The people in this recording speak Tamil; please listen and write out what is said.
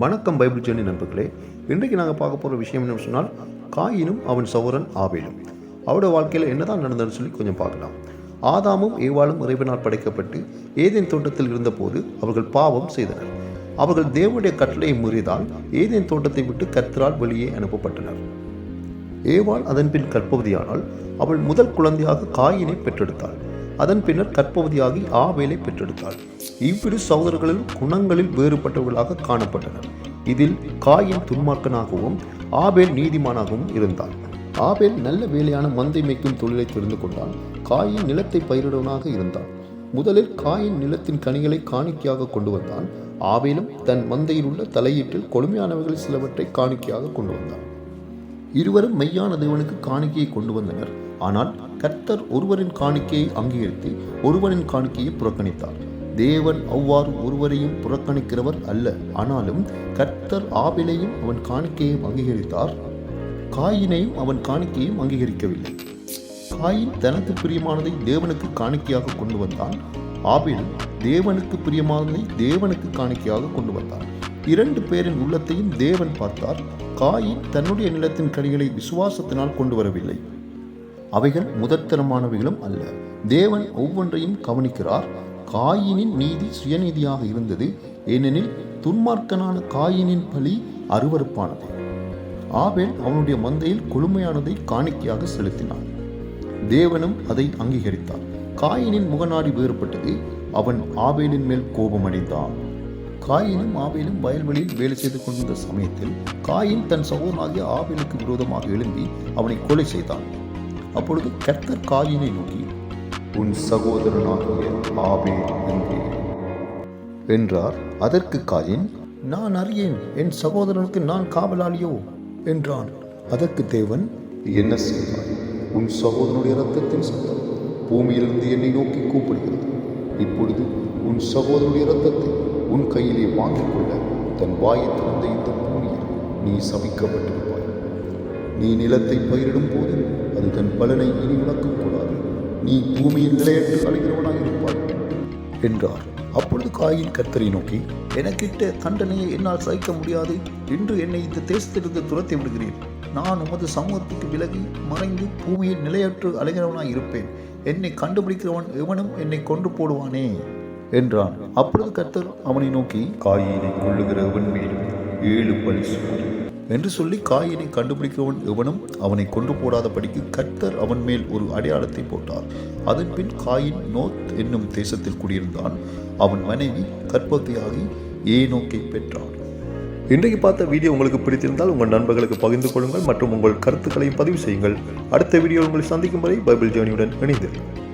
வணக்கம் பைபிள் ஜேர்னி நண்பர்களே இன்றைக்கு நாங்கள் பார்க்க போகிற விஷயம் என்னன்னு சொன்னால் காயினும் அவன் சௌரன் ஆவேலும் அவரோட வாழ்க்கையில் என்னதான் நடந்ததுன்னு சொல்லி கொஞ்சம் பார்க்கலாம். ஆதாமும் ஏவாளும் இறைவனால் படைக்கப்பட்டு ஏதேன் தோட்டத்தில் இருந்தபோது அவர்கள் பாவம் செய்தனர். அவர்கள் தேவனுடைய கட்டளையை மீறியதால் ஏதேன் தோட்டத்தை விட்டு கர்த்தரால் வெளியே அனுப்பப்பட்டனர். ஏவாள் அதன்பின் கற்பவதியானால் அவள் முதல் குழந்தையாக காயினை பெற்றெடுத்தாள். அதன் பின்னர் கற்பவதியாகி ஆவேலை பெற்றெடுத்தாள். இவ்விரு சகோதரர்களில் குணங்களில் வேறுபட்டவர்களாக காணப்பட்டனர். இதில் காயின் துன்மார்க்கனாகவும் ஆபேல் நீதிமானாகவும் இருந்தான் ஆபேல் நல்ல வேலையான மந்தை மேய்க்கும் தொழிலை தெரிந்து கொண்டான் காயின் நிலத்தை பயிரிடுவனாக இருந்தான் முதலில் காயின் நிலத்தின் கனிகளை காணிக்கையாக கொண்டு வந்தான். ஆபேலும் தன் மந்தையில் உள்ள தலையீட்டில் கொழுமையானவைகள் சிலவற்றை காணிக்கையாக கொண்டு வந்தான். இருவரும் மெய்யான தேவனுக்கு காணிக்கையை கொண்டு வந்தனர். ஆனால் கர்த்தர் ஒருவரின் காணிக்கையை அங்கீகரித்து ஒருவரின் காணிக்கையை புறக்கணித்தார். தேவன் அவ்வாறு ஒருவரையும் புறக்கணிக்கிறவர் அல்ல. ஆனாலும் கர்த்தர் ஆபிலையும் அவன் காணிக்கையையும் அங்கீகரித்தார். காயினையும் அவன் காணிக்கையும் அங்கீகரிக்கவில்லை. காயின் தனக்கு பிரியமானதை தேவனுக்கு காணிக்கையாக கொண்டு வந்தான். ஆபில் தேவனுக்கு பிரியமானதை தேவனுக்கு காணிக்கையாக கொண்டு வந்தான். இரண்டு பேரின் உள்ளத்தையும் தேவன் பார்த்தார். காயின் தன்னுடைய நிலத்தின் கனிகளை விசுவாசத்தினால் கொண்டு வரவில்லை அவைகள் முதற்தரமானவைகளும் அல்ல. தேவன் ஒவ்வொன்றையும் கவனிக்கிறார். காயினின் நீதி சுயநீதியாக இருந்தது. ஏனெனில் துன்மார்க்கனான காயினின் பலி அருவருப்பானது. ஆபேல் அவனுடைய மந்தையில் கொழுமையானதை காணிக்கையாக செலுத்தினான். தேவனும் அதை அங்கீகரித்தார். காயினின் முகநாடி வேறுபட்டது. அவன் ஆபேலின் மேல் கோபமடைந்தான். காயினும் ஆபேலும் வயல்வெளியில் வேலை செய்து கொண்டிருந்த சமயத்தில் காயின் தன் சகோதரனாகிய ஆபேலுக்கு விரோதமாக எழும்பி அவனை கொலை செய்தான். அப்பொழுது கர்த்தர் காயினை நோக்கி உன் சகோதரனாகிய ஆபேல் எங்கே என்றார். அதற்கு காயின் நான் அறியேன் என் சகோதரனுக்கு நான் காவலாளியோ? என்றான். அதற்கு தேவன் என்ன செய்வாய்? உன் சகோதரனுடைய ரத்தத்தின் சத்தம் பூமியிலிருந்து என்னை நோக்கி கூப்பிடுகிறது. இப்பொழுது உன் சகோதரனுடைய இரத்தத்தை உன் கையிலே வாங்கிக் கொள்ள தன் வாயை திறந்த இந்த பூமியில் நீ சபிக்கப்பட்டிருப்பாய். நீ நிலத்தை பயிரிடும் போது அது தன் பலனை இனி விளக்கக் கூடாது நீ பூமியில் நிலையற்று அடைகிறவனாக இருப்பாய். என்றார். அப்பொழுது காயின் கர்த்தரை நோக்கி எனக்கிட்ட தண்டனையை என்னால் சகிக்க முடியாது. என்று என்னை இந்த தேசத்திலிருந்து துரத்தி விடுகிறேன் நான் உமது சமூகத்துக்கு விலகி மறைந்து பூமியில் நிலையற்று அலைகிறவனாய் இருப்பேன். என்னை கண்டுபிடிக்கிறவன் எவனும் என்னை கொண்டு போடுவானே? என்றான். அப்பொழுது கர்த்தர் அவனை நோக்கி காயினை கொள்ளுகிற அவன் மேலும் ஏழு பழி சுமரு என்று சொல்லி காயினை கண்டுபிடிக்கிறவன் எவனும் அவனை கொண்டு போடாதபடிக்கு கர்த்தர் அவன் மேல் ஒரு அடையாளத்தை போட்டார். அதன் பின் காயின் நோத் என்னும் தேசத்தில் குடியிருந்தான். அவன் மனைவி கற்பவதியாகி ஏனோக்கை பெற்றான் இன்றைக்கு பார்த்த வீடியோ உங்களுக்கு பிடித்திருந்தால் உங்கள் நண்பர்களுக்கு பகிர்ந்து கொள்ளுங்கள் மற்றும் உங்கள் கருத்துக்களையும் பதிவு செய்யுங்கள். அடுத்த வீடியோ உங்களை சந்திக்கும் வரை பைபிள் ஜேர்னியுடன் இணைந்திருங்கள்